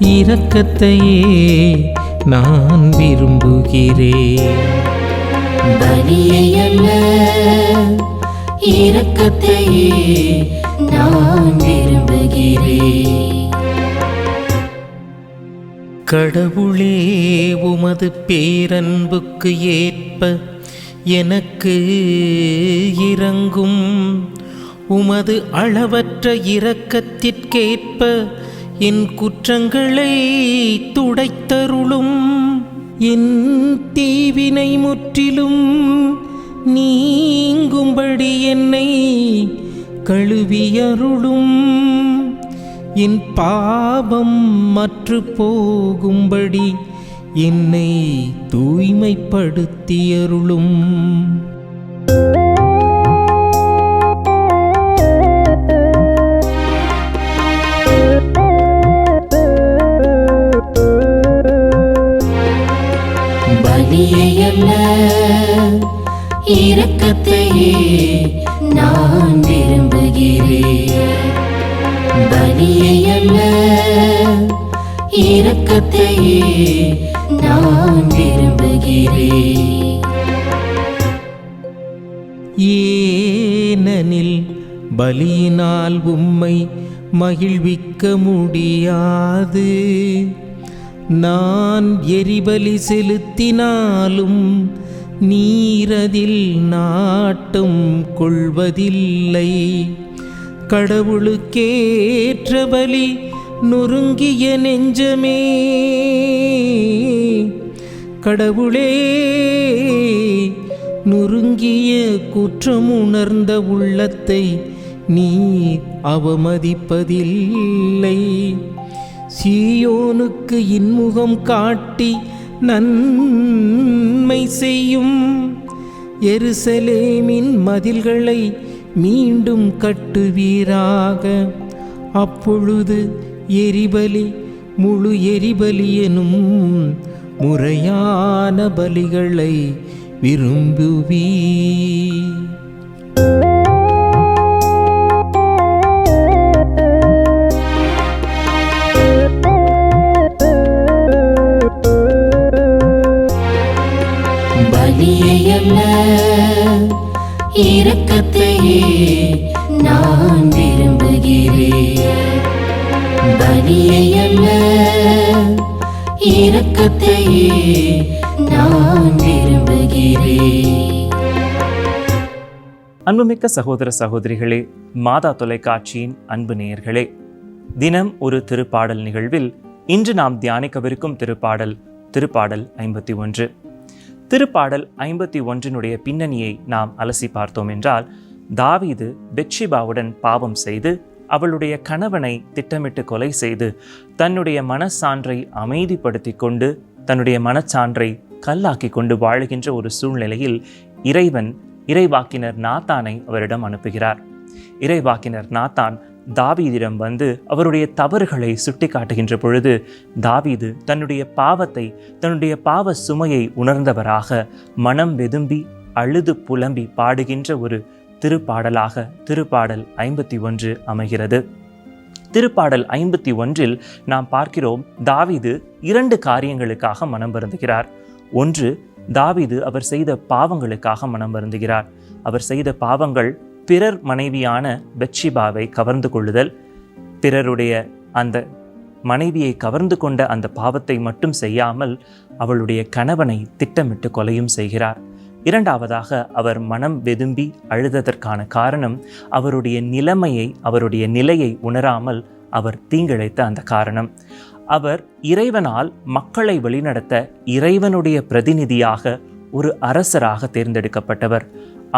இரக்கத்தையே நான் விரும்புகிறேன். பலியை அல்ல இரக்கத்தையே நான் விரும்புகிறேன். கடவுளே உமது பேரன்புக்கு ஏற்ப எனக்கு இறங்கும் உமது அளவற்ற இரக்கத்திற்கேற்ப என் குற்றங்களை துடைத்தருளும். என் தீவினை முற்றிலும் நீங்கும்படி என்னை கழுவியருளும். என் பாவம் மற்று போகும்படி என்னை தூய்மைப்படுத்தியருளும். பலியை அல்ல இரக்கத்தையே நான் விரும்புகிறேன் பலியை அல்ல இரக்கத்தையே நான் விரும்புகிறேன் ஏனெனில் பலியினால் உம்மை மகிழ்விக்க முடியாது. நான் எரிபலி செலுத்தினாலும் நீரதில் நாட்டம் கொள்வதில்லை. கடவுளுக்கேற்ற பலி நொறுங்கிய நெஞ்சமே. கடவுளே நொறுங்கிய குற்றமுணர்ந்த உள்ளத்தை நீ அவமதிப்பதில்லை. சீயோனுக்கு இன்முகம் காட்டி நன்மை செய்யும். எருசலேமின் மதில்களை மீண்டும் கட்டுவீராக. அப்பொழுது எரிபலி முழு எரிபலி எனும் முறையான பலிகளை விரும்புவீ அல்ல இரக்கத்தையே நான் விரும்புகிறேன். அன்புமிக்க சகோதர சகோதரிகளே மாதா தொலைக்காட்சியின் அன்பு நேயர்களே தினம் ஒரு திருப்பாடல் நிகழ்வில் இன்று நாம் தியானிக்கவிருக்கும் திருப்பாடல் திருப்பாடல் ஐம்பத்தி ஒன்று. திருப்பாடல் ஐம்பத்தி ஒன்றினுடைய பின்னணியை நாம் அலசி பார்த்தோம் என்றால் தாவீது பெட்ஷிபாவுடன் பாவம் செய்து அவளுடைய கணவனை திட்டமிட்டு கொலை செய்து தன்னுடைய மனச்சான்றை அமைதிப்படுத்தி கொண்டு தன்னுடைய மனச்சான்றை கல்லாக்கி கொண்டு வாழுகின்ற ஒரு சூழ்நிலையில் இறைவன் இறைவாக்கினர் நாத்தானை அவரிடம் அனுப்புகிறார். இறைவாக்கினர் நாத்தான் தாவீதிடம் வந்து அவருடைய தவறுகளை சுட்டி காட்டுகின்ற பொழுது தாவீது தன்னுடைய பாவத்தை தன்னுடைய பாவ சுமையை உணர்ந்தவராக மனம் வெதும்பி அழுது புலம்பி பாடுகின்ற ஒரு திருப்பாடலாக திருப்பாடல் ஐம்பத்தி ஒன்று அமைகிறது. திருப்பாடல் ஐம்பத்தி ஒன்றில் நாம் பார்க்கிறோம் தாவீது இரண்டு காரியங்களுக்காக மனம் வருந்துகிறார். ஒன்று தாவீது அவர் செய்த பாவங்களுக்காக மனம் வருந்துகிறார். அவர் செய்த பாவங்கள் பிறர் மனைவியான பெட்ஷிபாவை கவர்ந்து கொள்ளுதல். பிறருடைய அந்த மனைவியை கவர்ந்து கொண்ட அந்த பாவத்தை மட்டும் செய்யாமல் அவளுடைய கணவனை திட்டமிட்டு கொலையும் செய்கிறார். இரண்டாவதாக அவர் மனம் வெதும்பி அழுததற்கான காரணம் அவருடைய நிலைமையை அவருடைய நிலையை உணராமல் அவர் தீங்கிழைத்த அந்த காரணம். அவர் இறைவனால் மக்களை வழிநடத்த இறைவனுடைய பிரதிநிதியாக ஒரு அரசராக தேர்ந்தெடுக்கப்பட்டவர்.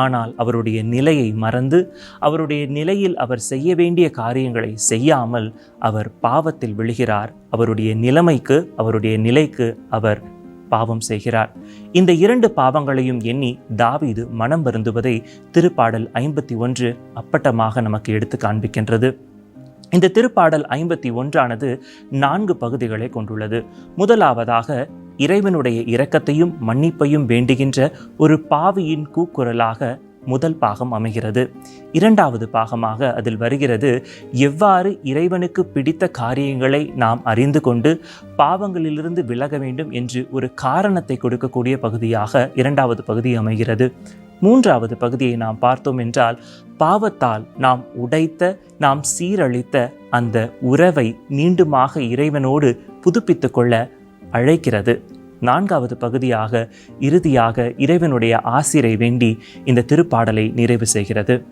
ஆனால் அவருடைய நிலையை மறந்து அவருடைய நிலையில் அவர் செய்ய வேண்டிய காரியங்களை செய்யாமல் அவர் பாவத்தில் விழுகிறார். அவருடைய நிலைமைக்கு அவருடைய நிலைக்கு அவர் பாவம் செய்கிறார். இந்த இரண்டு பாவங்களையும் எண்ணி தாவீது மனம் வருந்துவதை திருப்பாடல் ஐம்பத்தி ஒன்று அப்பட்டமாக நமக்கு எடுத்து காண்பிக்கின்றது. இந்த திருப்பாடல் ஐம்பத்தி ஒன்றானது நான்கு பகுதிகளை கொண்டுள்ளது. முதலாவதாக இறைவனுடைய இரக்கத்தையும் மன்னிப்பையும் வேண்டுகின்ற ஒரு பாவியின் கூக்குரலாக முதல் பாகம் அமைகிறது. இரண்டாவது பாகமாக அதில் வருகிறது எவ்வாறு இறைவனுக்கு பிடித்த காரியங்களை நாம் அறிந்து கொண்டு பாவங்களிலிருந்து விலக வேண்டும் என்று ஒரு காரணத்தை கொடுக்கக்கூடிய பகுதியாக இரண்டாவது பகுதி அமைகிறது. மூன்றாவது பகுதியை நாம் பார்த்தோம் என்றால் பாவத்தால் நாம் உடைத்த நாம் சீரழித்த அந்த உறவை மீண்டுமாக இறைவனோடு புதுப்பித்து கொள்ள அழைக்கிறது. நான்காவது பகுதியாக இறுதியாக இறைவனுடைய ஆசிரை வேண்டி இந்த திருப்பாடலை நிறைவு செய்கிறது.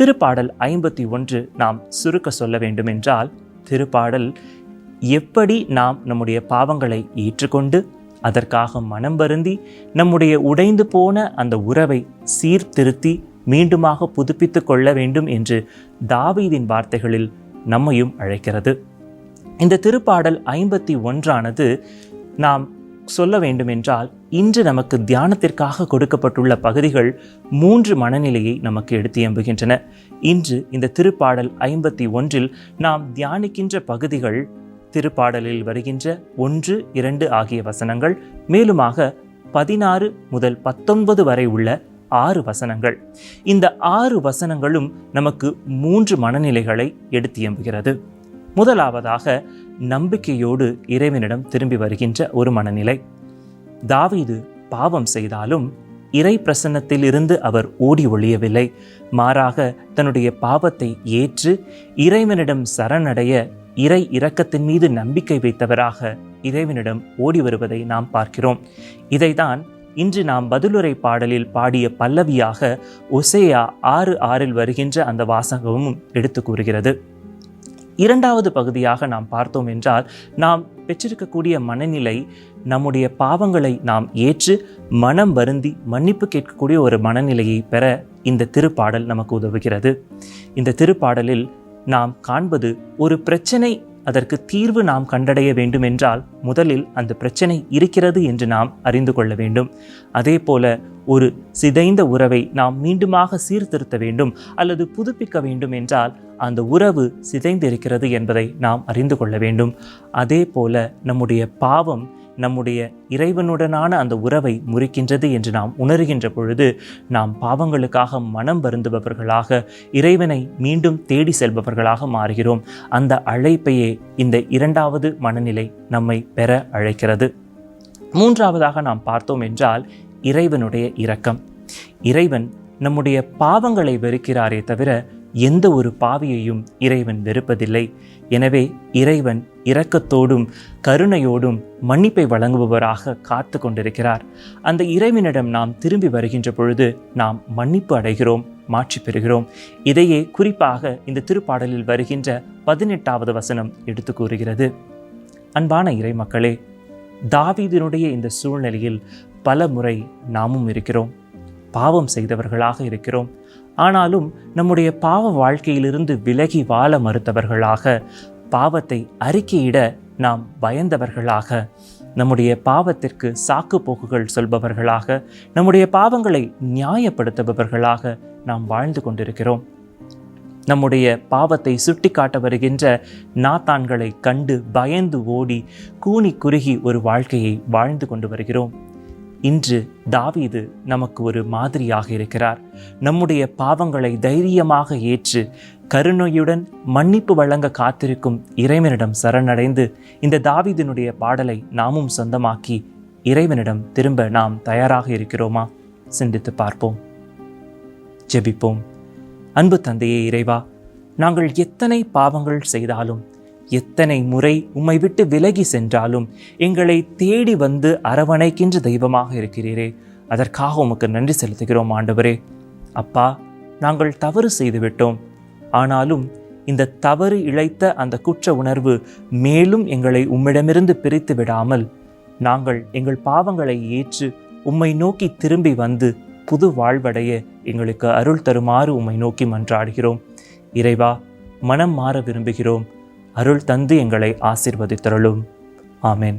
திருப்பாடல் ஐம்பத்தி ஒன்று நாம் சுருக்க சொல்ல வேண்டுமென்றால் திருப்பாடல் எப்படி நாம் நம்முடைய பாவங்களை ஏற்றுக்கொண்டு அதற்காக மனம் வருந்தி நம்முடைய உடைந்து போன அந்த உறவை சீர்திருத்தி மீண்டுமாக புதுப்பித்து கொள்ள வேண்டும் என்று தாவீதின் வார்த்தைகளில் நம்மையும் அழைக்கிறது. இந்த திருப்பாடல் ஐம்பத்தி ஒன்றானது நாம் சொல்ல வேண்டுமென்றால் இன்று நமக்கு தியானத்திற்காக கொடுக்கப்பட்டுள்ள பகுதிகள் மூன்று மனநிலையை நமக்கு எடுத்து எம்புகின்றன. இன்று இந்த திருப்பாடல் ஐம்பத்தி ஒன்றில் நாம் தியானிக்கின்ற பகுதிகள் திருப்பாடலில் வருகின்ற ஒன்று இரண்டு ஆகிய வசனங்கள் மேலுமாக பதினாறு முதல் பத்தொன்பது வரை உள்ள ஆறு வசனங்கள். இந்த ஆறு வசனங்களும் நமக்கு மூன்று மனநிலைகளை எடுத்து எம்புகிறது. முதலாவதாக நம்பிக்கையோடு இறைவனிடம் திரும்பி வருகின்ற ஒரு மனநிலை. தாவீது பாவம் செய்தாலும் இறை பிரசன்னத்திலிருந்து அவர் ஓடி ஒழியவில்லை மாறாக தன்னுடைய பாவத்தை ஏற்று இறைவனிடம் சரணடைய இறை இரக்கத்தின் மீது நம்பிக்கை வைத்தவராக இறைவனிடம் ஓடி வருவதை நாம் பார்க்கிறோம். இதைதான் இன்று நாம் பதிலுரை பாடலில் பாடிய பல்லவியாக ஒசேயா ஆறு ஆறில் வருகின்ற அந்த வாசகமும் எடுத்து கூறுகிறது. இரண்டாவது பகுதியாக நாம் பார்த்தோம் என்றால் நாம் பெற்றிருக்கக்கூடிய மனநிலை நம்முடைய பாவங்களை நாம் ஏற்று மனம் வருந்தி மன்னிப்பு கேட்கக்கூடிய ஒரு மனநிலையை பெற இந்த திருப்பாடல் நமக்கு உதவுகிறது. இந்த திருப்பாடலில் நாம் காண்பது ஒரு பிரச்சனை அதற்கு தீர்வு நாம் கண்டடைய வேண்டும் என்றால் முதலில் அந்த பிரச்சனை இருக்கிறது என்று நாம் அறிந்து கொள்ள வேண்டும். அதே போல ஒரு சிதைந்த உறவை நாம் மீண்டுமாக சீர்திருத்த வேண்டும் அல்லது புதுப்பிக்க வேண்டும் என்றால் அந்த உறவு சிதைந்திருக்கிறது என்பதை நாம் அறிந்து கொள்ள வேண்டும். அதே போல நம்முடைய பாவம் நம்முடைய இறைவனுடனான அந்த உறவை முறிக்கின்றது என்று நாம் உணர்கின்ற பொழுது நாம் பாவங்களுக்காக மனம் வருந்துபவர்களாக இறைவனை மீண்டும் தேடி செல்பவர்களாக மாறுகிறோம். அந்த அழைப்பையே இந்த இரண்டாவது மனநிலை நம்மை பெற அழைக்கிறது. மூன்றாவதாக நாம் பார்த்தோம் என்றால் இறைவனுடைய இரக்கம். இறைவன் நம்முடைய பாவங்களை வெறுக்கிறாரே தவிர எந்த ஒரு பாவியையும் இறைவன் வெறுப்பதில்லை. எனவே இறைவன் இரக்கத்தோடும் கருணையோடும் மன்னிப்பை வழங்குபவராக காத்து கொண்டிருக்கிறார். அந்த இறைவனிடம் நாம் திரும்பி வருகின்ற பொழுது நாம் மன்னிப்பு அடைகிறோம் மாற்றி பெறுகிறோம். இதையே குறிப்பாக இந்த திருப்பாடலில் வருகின்ற பதினெட்டாவது வசனம் எடுத்து கூறுகிறது. அன்பான இறை மக்களே தாவீதினுடைய இந்த சூழ்நிலையில் பல முறை நாமும் இருக்கிறோம். பாவம் செய்தவர்களாக இருக்கிறோம். ஆனாலும் நம்முடைய பாவ வாழ்க்கையிலிருந்து விலகி வாழ மறுத்தவர்களாக பாவத்தை அறிக்கையிட நாம் பயந்தவர்களாக நம்முடைய பாவத்திற்கு சாக்கு போக்குகள் சொல்பவர்களாக நம்முடைய பாவங்களை நியாயப்படுத்துபவர்களாக நாம் வாழ்ந்து கொண்டிருக்கிறோம். நம்முடைய பாவத்தை சுட்டிக்காட்ட வருகின்ற நாத்தான்களை கண்டு பயந்து ஓடி கூனி குறுகி ஒரு வாழ்க்கையை வாழ்ந்து கொண்டு வருகிறோம். இன்று தாவீது நமக்கு ஒரு மாதிரியாக இருக்கிறார். நம்முடைய பாவங்களை தைரியமாக ஏற்று கருணையுடன் மன்னிப்பு வழங்க காத்திருக்கும் இறைவனிடம் சரணடைந்து இந்த தாவீதினுடைய பாடலை நாமும் சொந்தமாக்கி இறைவனிடம் திரும்ப நாம் தயாராக இருக்கிறோமா? சிந்தித்து பார்ப்போம். ஜெபிப்போம். அன்பு தந்தையே இறைவா நாங்கள் எத்தனை பாவங்கள் செய்தாலும் எத்தனை முறை உம்மை விட்டு விலகி சென்றாலும் எங்களை தேடி வந்து அரவணைக்கின்ற தெய்வமாக இருக்கிறீரே. அதற்காக உமக்கு நன்றி செலுத்துகிறோம் ஆண்டவரே. அப்பா நாங்கள் தவறு செய்துவிட்டோம். ஆனாலும் இந்த தவறு இழைத்த அந்த குற்ற உணர்வு மேலும் எங்களை உம்மிடமிருந்து பிரித்து விடாமல் நாங்கள் எங்கள் பாவங்களை ஏற்று உம்மை நோக்கி திரும்பி வந்து புது வாழ்வடைய எங்களுக்கு அருள் தருமாறு உம்மை நோக்கி மன்றாடுகிறோம். இறைவா மனம் மாற விரும்புகிறோம். அருள் தந்து எங்களை ஆசிர்வதித்தருளும். ஆமேன்.